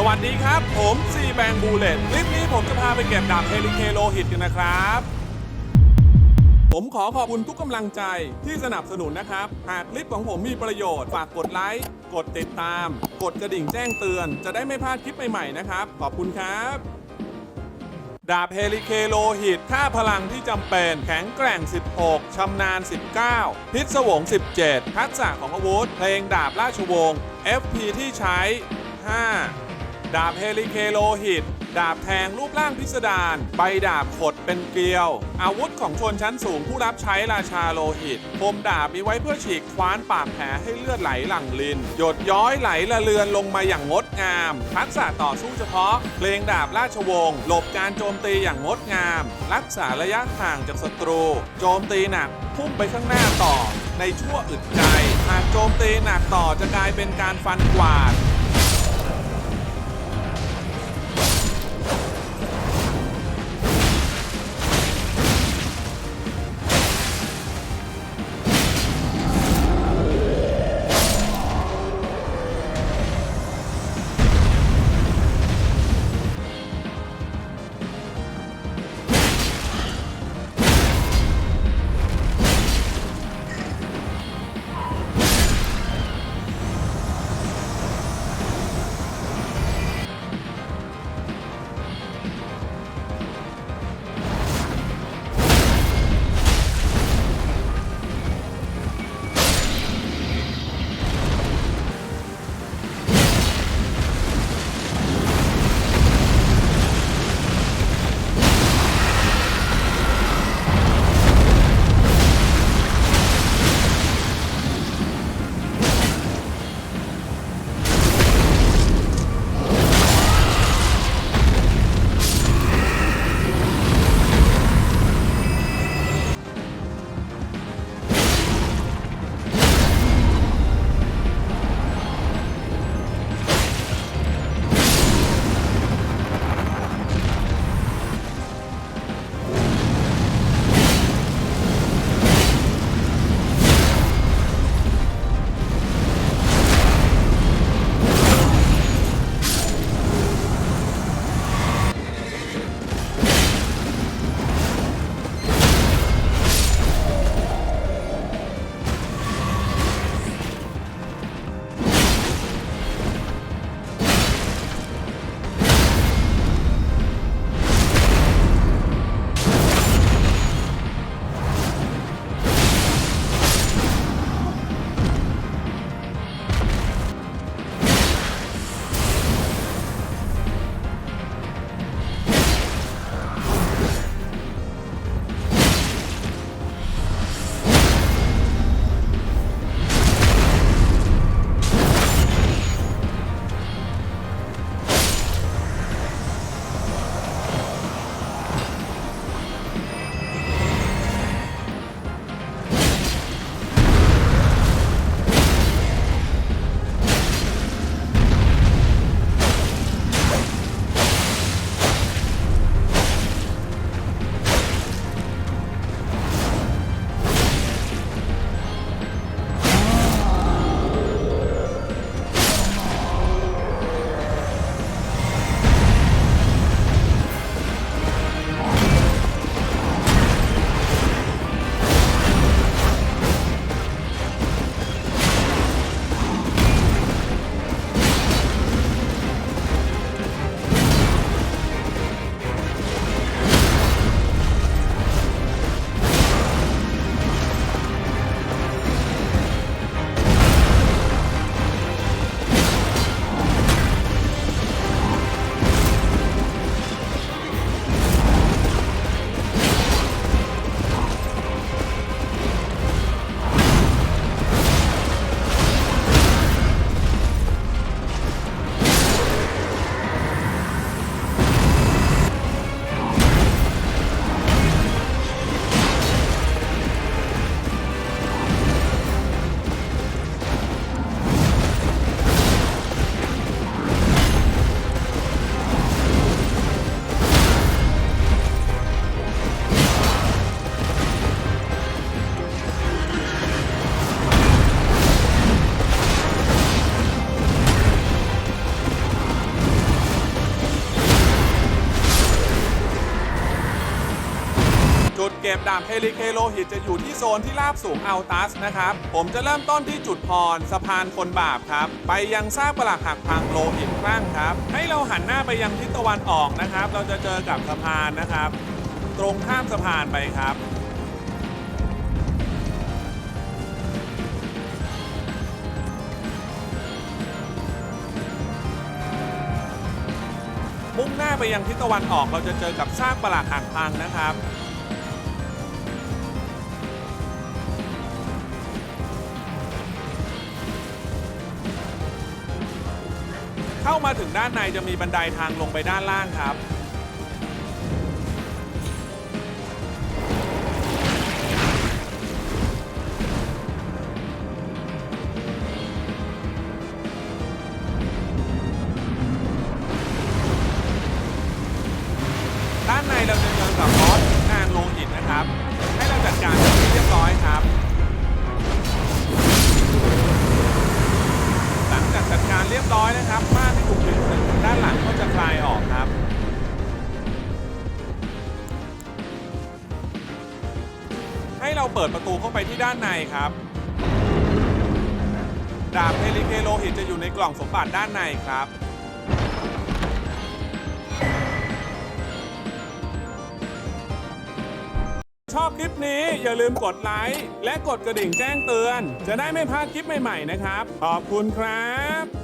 สวัสดีครับ ผมซีแบงบูเลตคลิปนี้ผมจะพาไปเก็บดาบเฮลิเคโลหิตกันนะครับ ผมขอขอบคุณทุกกำลังใจที่สนับสนุนนะครับ หากคลิปของผมมีประโยชน์ฝากกดไลค์ กดติดตาม กดกระดิ่งแจ้งเตือน จะได้ไม่พลาดคลิปใหม่ ๆ นะครับ ขอบคุณครับ ดาบเฮลิเคโลหิตค่าพลังที่จำเป็น แข็งแกร่ง 16 ชำนาญ 19 พิศวง 17 ทักษะของอาวุธ เพลงดาบราชวงศ์ FP ที่ใช้ 5 ดาบเฮลิเคโลหิต ดาบแทงรูปร่างพิสดารใบดาบขดเป็นเกลียว อาวุธของชนชั้นสูงผู้รับใช้ราชาโลหิตคมดาบมีไว้เพื่อฉีกคว้านปากแผลให้เลือดไหลหลั่งลิน หยดย้อยไหลละเลือนลงมาอย่างงดงาม ทักษะต่อสู้เฉพาะ เพลงดาบราชวงศ์หลบการโจมตีอย่างงดงาม รักษาระยะห่างจากศัตรู โจมตีหนักพุ่งไปข้างหน้าต่อ ในชั่วอึดใจ หากโจมตีหนักต่อจะกลายเป็นการฟันกวาด เก็บดาบเฮลิเคโลหิตจะอยู่ที่โซนที่ราบสูงอัลตัสนะครับ ผมจะเริ่มต้นที่จุดพรสะพานคนบาปครับ ไปยังซากปรักหักพังโลหิตคลั่งครับ ให้เราหันหน้าไปยังทิศตะวันออกนะครับ เราจะเจอกับสะพานนะครับ ตรงข้ามสะพานไปครับมุ่งหน้าไปยังทิศตะวันออกเราจะเจอกับซากปรักหักพังนะครับ เข้ามาถึงด้านในจะมีบันไดทางลงไปด้านล่างครับ ด้านในเราจะเจอกับบอสนางโลหิตนะครับ ให้เราจัดการเป็นที่เรียบร้อยครับ งาการเรียบร้อยนะครับม่านที่ถูกดึงถึงด้านหลังก็จะคลายออกครับ ให้เราเปิดประตูเข้าไปที่ด้านในครับ ดาบเฮลิเคโลหิตจะอยู่ในกล่องสมบัติด้านในครับชอบคลิปนี้อย่าลืมกดไลค์และกดกระดิ่งแจ้งเตือน จะได้ไม่พลาดคลิปใหม่ ๆ นะครับ ขอบคุณครับ